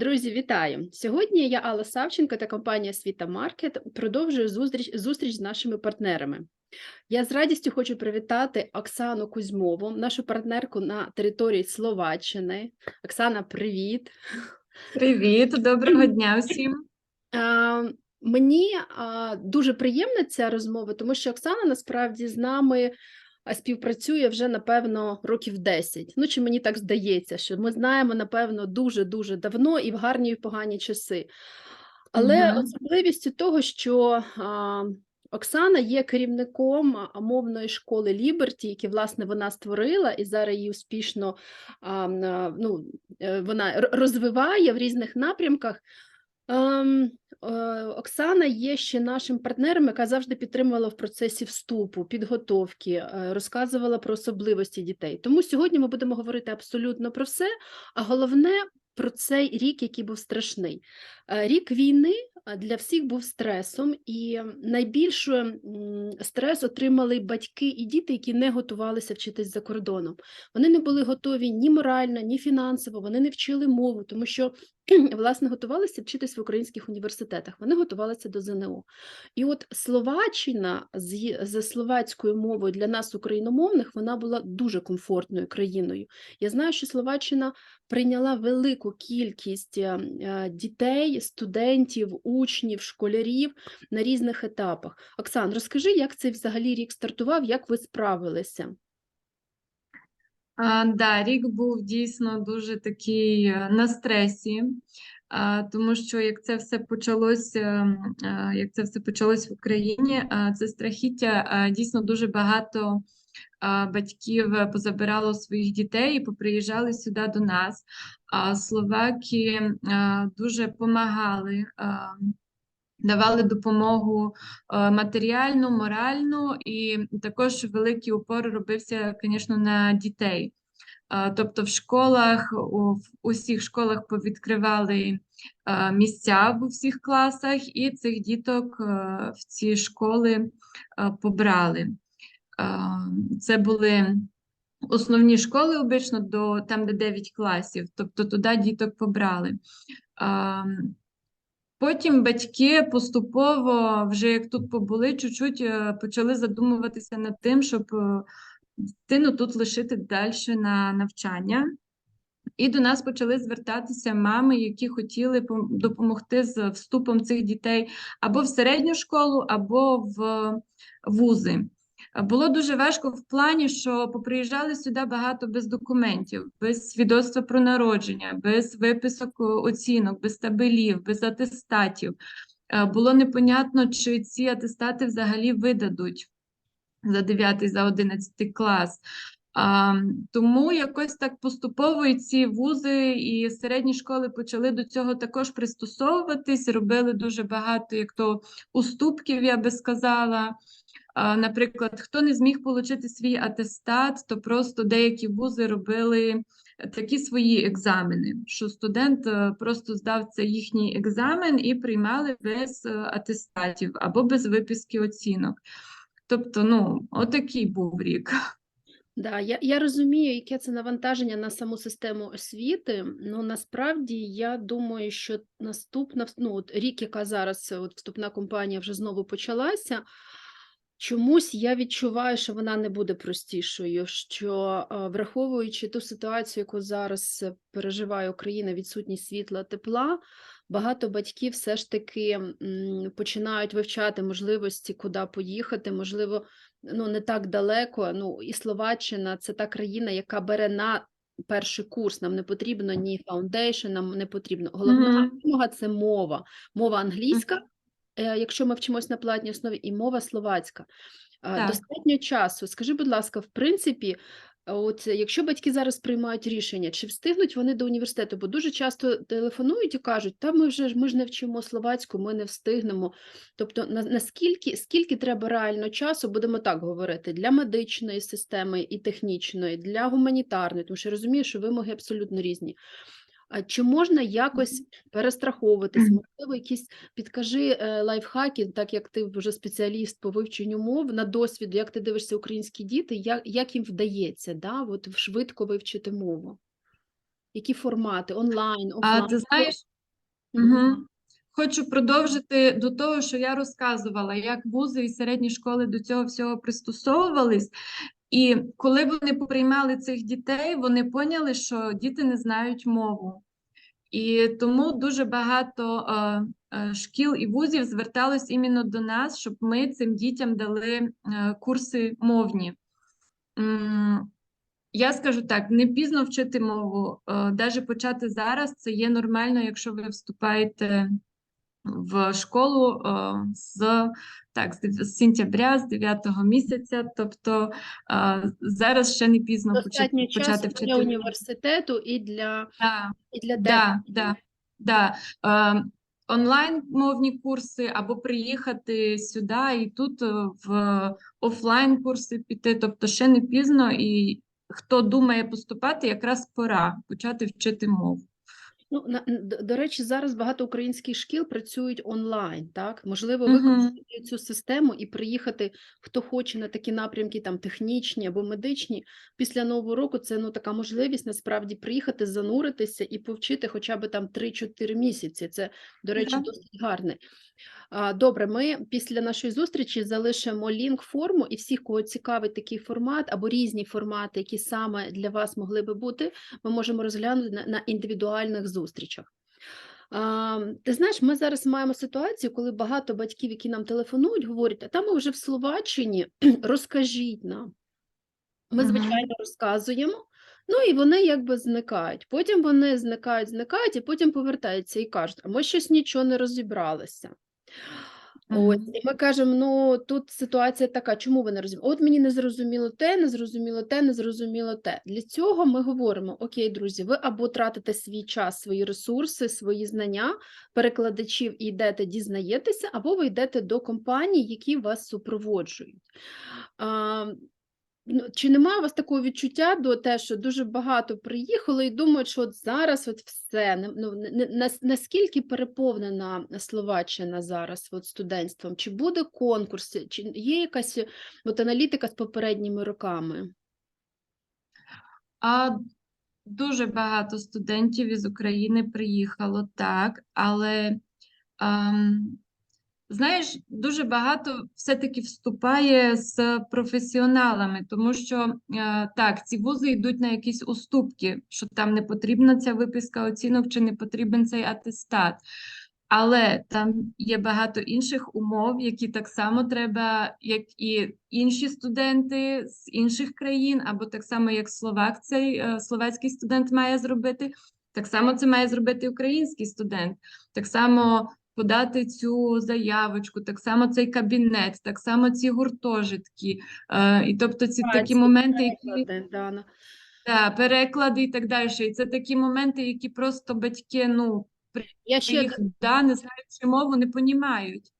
Друзі, вітаю! Сьогодні я Алла Савченко та компанія Світа Маркет продовжую зустріч, зустріч з нашими партнерами. Я з радістю хочу привітати Оксану Кузьмову, нашу партнерку на території Словаччини. Оксана, привіт! Привіт, доброго дня всім. А, Мені а, дуже приємна ця розмова, тому що Оксана насправді з нами співпрацює вже, напевно, років 10. Ну, чи мені так здається, що ми знаємо, напевно, дуже-дуже давно і в гарні, і в погані часи. Але Мгм. особливістю того, що а, Оксана є керівником мовної школи Ліберті, які, власне, вона створила, і зараз її успішно а, ну, е, вона розвиває в різних напрямках. Ем, е, Оксана є ще нашим партнером, яка завжди підтримувала в процесі вступу, підготовки, е, розказувала про особливості дітей. Тому сьогодні ми будемо говорити абсолютно про все, а головне про цей рік, який був страшний. Е, Рік війни для всіх був стресом, і найбільше стрес отримали батьки і діти, які не готувалися вчитись за кордоном. Вони не були готові ні морально, ні фінансово, вони не вчили мову, тому що власне готувалися вчитись в українських університетах. Вони готувалися до ЗНО. І от Словаччина з, словацькою мовою для нас, україномовних, вона була дуже комфортною країною. Я знаю, що Словаччина прийняла велику кількість е, е, дітей, студентів, учнів, школярів на різних етапах. Оксан, розкажи, як цей взагалі рік стартував, як ви справилися? Да, рік був дійсно дуже такий е, на стресі, тому що як це все почалось, е, м, е, як це все почалось в Україні, це страхіття, дійсно дуже багато батьків е, позабирало своїх дітей і поприїжджали сюди до нас. Словаки дуже допомагали. Давали допомогу е, матеріальну, моральну, і також великий упор робився, звісно, на дітей. Тобто в школах, в усіх школах повідкривали місця в усіх класах, і цих діток в ці школи побрали. Це були основні школи обично до там, де 9 класів, тобто туди діток побрали. Потім батьки поступово, вже як тут побули, чуть-чуть е, почали задумуватися над тим, щоб е, дитину тут лишити далі на навчання. І до нас почали звертатися мами, які хотіли допомогти з вступом цих дітей або в середню школу, або в вузи. Було дуже важко в плані, що поприїжджали сюди багато без документів, без свідоцтва про народження, без виписок оцінок, без табелів, без атестатів. Е, Було непонятно, чи ці атестати взагалі видадуть за 9, за 11 клас. А, тому якось так поступово і ці вузи і середні школи почали до цього також пристосовуватись, робили дуже багато, як то уступків, я би сказала. А, Наприклад, хто не зміг отримати свій атестат, то просто деякі вузи робили такі свої екзамени, що студент е, просто здав цей їхній екзамен і приймали без е, атестатів або без виписки оцінок. Тобто, ну, отакий був рік. Да, я, я розумію, яке це навантаження на саму систему освіти. Ну насправді я думаю, що наступна ну, от рік, яка зараз е, от вступна кампанія вже знову почалася. Чомусь я відчуваю, що вона не буде простішою, що е, враховуючи ту ситуацію, яку зараз е, переживає Україна, відсутність світла, тепла, багато батьків все ж таки починають вивчати можливості, куди поїхати, можливо, ну не так далеко. Ну і Словаччина це та країна, яка бере на перший курс. Нам не потрібно ні фаундейшн, нам не потрібно. Головна Мгм. вимога це мова. Мова англійська, е, якщо ми вчимось на платній основі, і мова словацька. Так. Достатньо часу. Скажи, будь ласка, в принципі, от е, якщо батьки зараз приймають рішення, чи встигнуть вони до університету? Бо дуже часто телефонують і кажуть, та ми вже ж ми ж не вчимо словацьку, ми не встигнемо. Тобто, на, наскільки скільки треба реально часу, будемо так говорити, для медичної системи і технічної, для гуманітарної, тому що я розумію, що вимоги абсолютно різні. А чи можна якось перестраховуватись? Можливо, якісь підкажи е, лайфхаки, так як ти вже спеціаліст по вивченню мов на досвіду, як ти дивишся українські діти, як, як їм вдається да, от швидко вивчити мову? Які формати? Онлайн, А ти знаєш, Угу. Хочу продовжити до того, що я розказувала, як вузи і середні школи до цього всього пристосовувались. І коли вони поприймали цих дітей, вони поняли, що діти не знають мову. І тому дуже багато е, е, шкіл і вузів зверталось іменно до нас, щоб ми цим дітям дали е, курси мовні. М, Я скажу так: не пізно вчити мову, навіть почати зараз це є нормально, якщо ви вступаєте в школу е, з так, з сентября, з 9 місяця. Тобто е, зараз ще не пізно почати, Достатньо часу почати для університету і для, Да. і для Да, да, да. Е, онлайн мовні курси або приїхати сюди і тут в офлайн курси піти. Тобто ще не пізно, і хто думає поступати, якраз пора почати вчити мову. Ну, на, до, до речі, зараз багато українських шкіл працюють онлайн, так? Можливо, використати цю систему і приїхати, хто хоче на такі напрямки, там технічні або медичні. Після Нового року це ну, така можливість насправді приїхати, зануритися і повчити хоча б там 3-4 місяці. Це, до речі, Да. досить гарне. А, Добре, ми після нашої зустрічі залишимо лінк форму і всіх, кого цікавить такий формат або різні формати, які саме для вас могли би бути, ми можемо розглянути на, на індивідуальних зустрічах. А, ти знаєш, ми зараз маємо ситуацію, коли багато батьків, які нам телефонують, говорять, а там ми вже в Словаччині, розкажіть нам. Ми, звичайно, розказуємо, ну і вони якби зникають. Потім вони зникають, зникають, і потім повертаються і кажуть, а ми щось нічого не розібралися. Ось, і ми кажемо, ну тут ситуація така, чому ви не розумієте? От мені не зрозуміло те, не зрозуміло те, не зрозуміло те. Для цього ми говоримо: окей, друзі, ви або тратите свій час, свої ресурси, свої знання, перекладачів і йдете, дізнаєтеся, або ви йдете до компаній, які вас супроводжують. Ну, чи немає у вас такого відчуття до те, що дуже багато приїхало і думають, що от зараз от все, ну, наскільки переповнена Словаччина зараз от студентством? Чи буде конкурс, чи є якась от аналітика з попередніми роками? А дуже багато студентів із України приїхало, так, але ем, знаєш, дуже багато все-таки вступає з професіоналами, тому що е, так, ці вузи йдуть на якісь уступки, що там не потрібна ця виписка оцінок чи не потрібен цей атестат. Але там є багато інших умов, які так само треба, як і інші студенти з інших країн, або так само, як словак, цей е, словацький студент має зробити. Так само це має зробити український студент. Так само подати цю заявочку, так само цей кабінет, так само ці гуртожитки. Е, і тобто ці такі Праці, моменти, які Дана. та, переклади і так далі. І це такі моменти, які просто батьки, ну, Я ще, їх да, не знаючи мову, не понімають.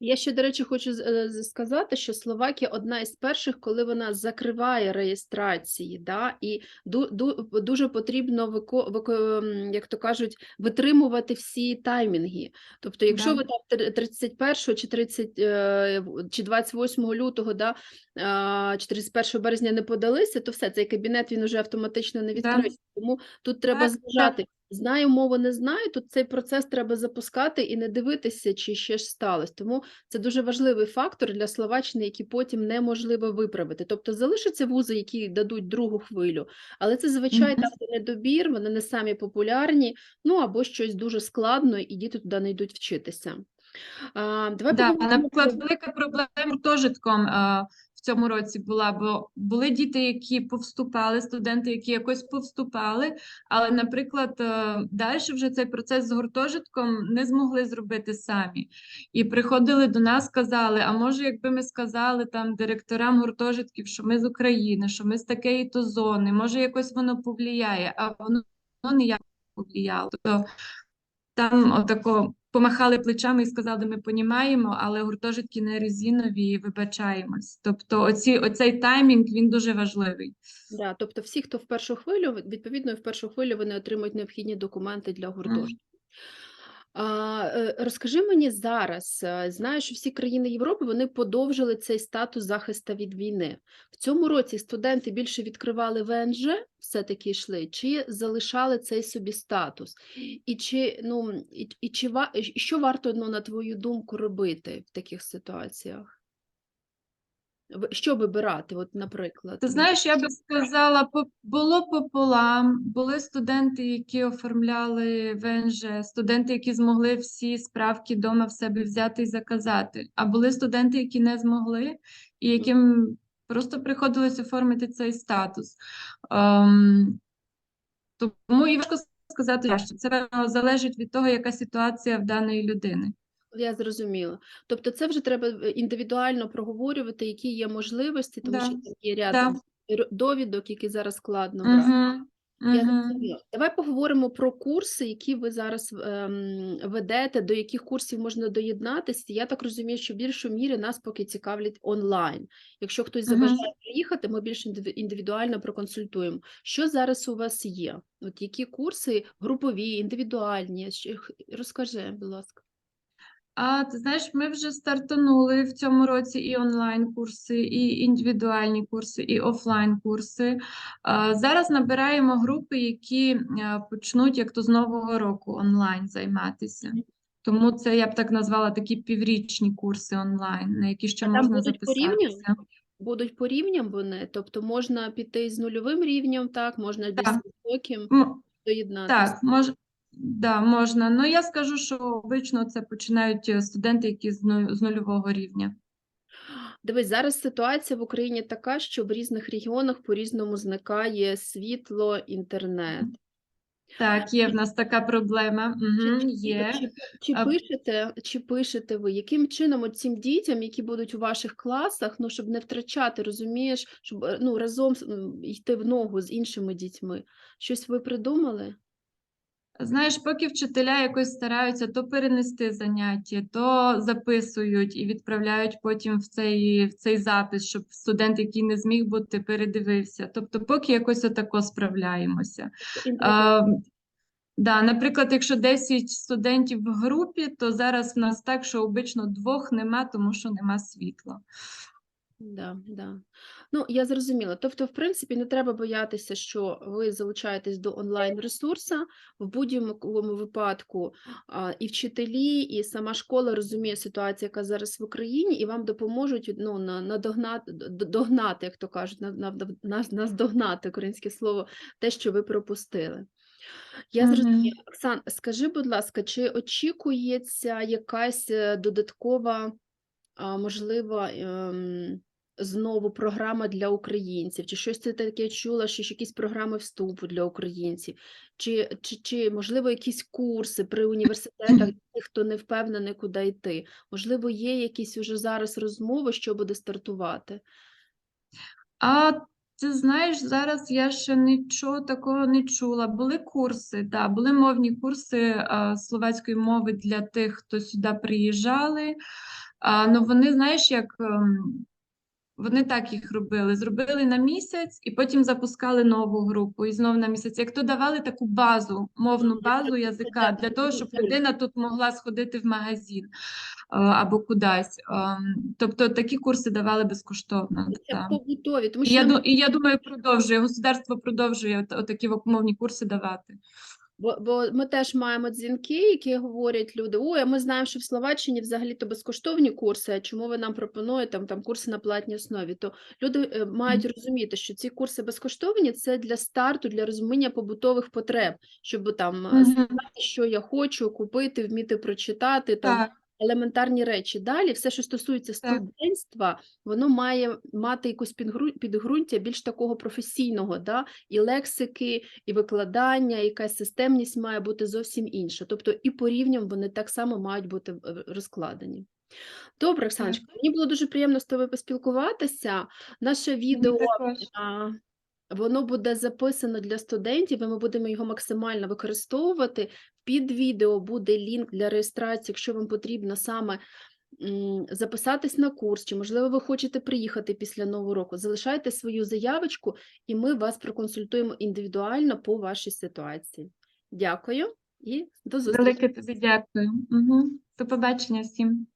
Я ще, до речі, хочу е, сказати, що Словакія одна із перших, коли вона закриває реєстрації, да, і ду- ду- дуже потрібно як то кажуть, витримувати всі таймінги. Тобто, якщо ви там тр- 31 чи 30 е, чи 28 лютого, да, чи 31 березня не подалися, то все, цей кабінет він уже автоматично не відкриється. Тому тут треба зважати. Знаю мову, не знаю. Тут цей процес треба запускати і не дивитися, чи ще ж сталося. Тому це дуже важливий фактор для Словаччини, який потім неможливо виправити. Тобто залишаться вузи, які дадуть другу хвилю, але це звичайно там де недобір, вони не самі популярні, ну або щось дуже складно, і діти туди не йдуть вчитися. А, давай Да, наприклад, велика проблема з гуртожитком цьому році була, бо були діти, які повступали, студенти, які якось повступали, але, наприклад, е, далі вже цей процес з гуртожитком не змогли зробити самі. І приходили до нас, казали, а може, якби ми сказали там директорам гуртожитків, що ми з України, що ми з такої то зони, може якось воно повлияє, а воно ніяк не повлияло. Тобто там отако помахали плечами і сказали, ми понімаємо, але гуртожитки не резинові і вибачаємось. Тобто оці, оцей таймінг, він дуже важливий. Да, тобто всі, хто в першу хвилю, відповідно, в першу хвилю вони отримують необхідні документи для гуртожитків. Е, розкажи мені зараз, е, знаю, що всі країни Європи вони подовжили цей статус захисту від війни. В цьому році студенти більше відкривали ВНЖ, все-таки йшли, чи залишали цей собі статус? І чи, ну, і, і чи і що варто, ну, на твою думку, робити в таких ситуаціях? Що вибирати, от, наприклад? Ти знаєш, я би сказала, було пополам. Були студенти, які оформляли ВНЖ, студенти, які змогли всі справки вдома в себе взяти і заказати. А були студенти, які не змогли, і яким просто приходилось оформити цей статус. Ем, тому і важко сказати, що це залежить від того, яка ситуація в даної людини. Я зрозуміла. Тобто це вже треба е, індивідуально проговорювати, які є можливості, тому Да, що там є ряд да. довідок, які зараз складно брати. Угу, Я угу. зрозуміла. Давай поговоримо про курси, які ви зараз ем, ведете, до яких курсів можна доєднатися. Я так розумію, що в більшій мірі нас поки цікавлять онлайн. Якщо хтось забажає приїхати, ми більш індивідуально проконсультуємо. Що зараз у вас є? От які курси групові, індивідуальні? Розкажи, будь ласка. А ти знаєш, ми вже стартанули в цьому році і онлайн-курси, і індивідуальні курси, і офлайн-курси. Зараз набираємо групи, які почнуть як то з нового року онлайн займатися. Тому це я б так назвала такі піврічні курси онлайн, на які ще А можна будуть по рівням? Будуть по рівням вони, тобто можна піти з нульовим рівнем, так, можна більш високим доєднатися. Так, мож... да, можна. Ну я скажу, що обично це починають е, студенти, які з ну- з нульового рівня. Дивись, зараз ситуація в Україні така, що в різних регіонах по-різному зникає світло, інтернет. Так, є в нас така проблема. Угу, чи, є. чи, чи А- пишете, чи пишете ви, яким чином цим дітям, які будуть у ваших класах, ну, щоб не втрачати, розумієш, щоб е, ну, разом з- м, йти в ногу з іншими дітьми? Щось ви придумали? Знаєш, поки вчителя якось стараються то перенести заняття, то записують і відправляють потім в цей, в цей запис, щоб студент, який не зміг бути, передивився. Тобто, поки якось отако справляємося. А, да, наприклад, якщо 10 студентів в групі, то зараз в нас так, що обично двох нема, тому що нема світла. Да, да. Ну, я зрозуміла. Тобто, в принципі, не треба боятися, що ви залучаєтесь до онлайн-ресурсу. В будь-якому випадку а, і вчителі, і сама школа розуміє ситуацію, яка зараз в Україні, і вам допоможуть ну, на, надогнати, догнати, як то кажуть, на, на, на, наздогнати українське слово, те, що ви пропустили. Я зрозуміла. Оксан, скажи, будь ласка, чи очікується якась е, додаткова, можливо, ем, знову програма для українців? Чи щось ти таке чула, що якісь програми вступу для українців? Чи, чи, чи можливо, якісь курси при університетах для тих, хто не впевнений, куди йти? Можливо, є якісь уже зараз розмови, що буде стартувати? А ти знаєш, зараз я ще нічого такого не чула. Були курси, да, були мовні курси а, словацької мови для тих, хто сюди приїжджали. А, ну вони, знаєш, як ем, вони так їх робили. Зробили на місяць і потім запускали нову групу і знов на місяць. Як то давали таку базу, мовну базу язика для того, щоб людина тут могла сходити в магазин е, або кудись. Ем, Тобто такі курси давали безкоштовно. Це побутові, тому І я, нам і я думаю, продовжує, государство продовжує от, отакі мовні курси давати. Бо, бо ми теж маємо дзвінки, які говорять люди: ой, а ми знаємо, що в Словаччині взагалі-то безкоштовні курси. А чому ви нам пропонуєте там, там курси на платній основі? То люди е, мають розуміти, що ці курси безкоштовні це для старту, для розуміння побутових потреб, щоб там е, знати, що я хочу купити, вміти прочитати там. Елементарні речі. Далі все, що стосується студентства, воно має мати якусь підґру- підґрунтя більш такого професійного, да? і лексики, і викладання, і якась системність має бути зовсім інша. Тобто і по рівням вони так само мають бути е, розкладені. Добре, Оксаночка, мені було дуже приємно з тобою поспілкуватися. Наше відео Воно буде записано для студентів, і ми будемо його максимально використовувати. Під відео буде лінк для реєстрації, якщо вам потрібно саме записатись на курс, чи, можливо, ви хочете приїхати після Нового року. Залишайте свою заявочку, і ми вас проконсультуємо індивідуально по вашій ситуації. Дякую. І до зустрічі. Велике тобі дякую. Угу. До побачення всім.